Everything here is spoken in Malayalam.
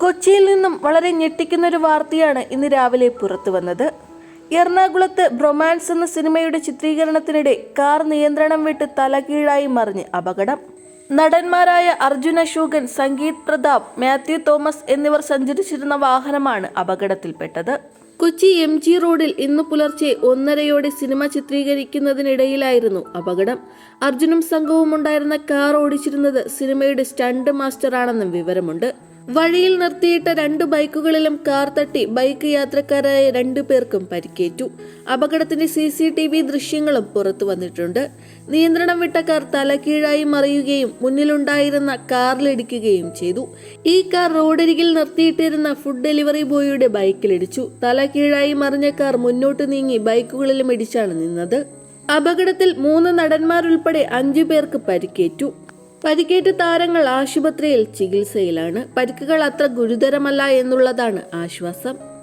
കൊച്ചിയിൽ നിന്നും വളരെ ഞെട്ടിക്കുന്ന ഒരു വാർത്തയാണ് ഇന്ന് രാവിലെ പുറത്തു വന്നത്. എറണാകുളത്ത് ബ്രൊമാൻസ് എന്ന സിനിമയുടെ ചിത്രീകരണത്തിനിടെ കാർ നിയന്ത്രണം വിട്ട് തലകീഴായി മറിഞ്ഞ് അപകടം. നടന്മാരായ അർജുൻ അശോകൻ സംഗീത് പ്രതാപ് മാത്യു തോമസ് എന്നിവർ സഞ്ചരിച്ചിരുന്ന വാഹനമാണ് അപകടത്തിൽപ്പെട്ടത്. കൊച്ചി എം ജി റോഡിൽ ഇന്ന് പുലർച്ചെ ഒന്നരയോടെ സിനിമ ചിത്രീകരിക്കുന്നതിനിടയിലായിരുന്നു അപകടം. അർജുനും സംഘവും ഉണ്ടായിരുന്ന കാർ ഓടിച്ചിരുന്നത് സിനിമയുടെ സ്റ്റണ്ട് മാസ്റ്ററാണെന്നും വിവരമുണ്ട്. വഴിയിൽ നിർത്തിയിട്ട രണ്ട് ബൈക്കുകളിലും കാർ തട്ടി ബൈക്ക് യാത്രക്കാരായ രണ്ടു പേർക്കും പരിക്കേറ്റു. അപകടത്തിന്റെ സി സി ടി വി ദൃശ്യങ്ങളും പുറത്തു വന്നിട്ടുണ്ട്. നിയന്ത്രണം വിട്ട കാർ തലകീഴായി മറിയുകയും മുന്നിലുണ്ടായിരുന്ന കാറിലിടിക്കുകയും ചെയ്തു. ഈ കാർ റോഡരികിൽ നിർത്തിയിട്ടിരുന്ന ഫുഡ് ഡെലിവറി ബോയിയുടെ ബൈക്കിലിടിച്ചു. തലകീഴായി മറിഞ്ഞ കാർ മുന്നോട്ട് നീങ്ങി ബൈക്കുകളിലും ഇടിച്ചാണ് നിന്നത്. അപകടത്തിൽ മൂന്ന് നടന്മാരുൾപ്പെടെ അഞ്ചു പേർക്ക് പരിക്കേറ്റു. പരിക്കേറ്റ താരങ്ങൾ ആശുപത്രിയിൽ ചികിത്സയിലാണ്. പരിക്കുകൾ അത്ര ഗുരുതരമല്ല എന്നുള്ളതാണ് ആശ്വാസം.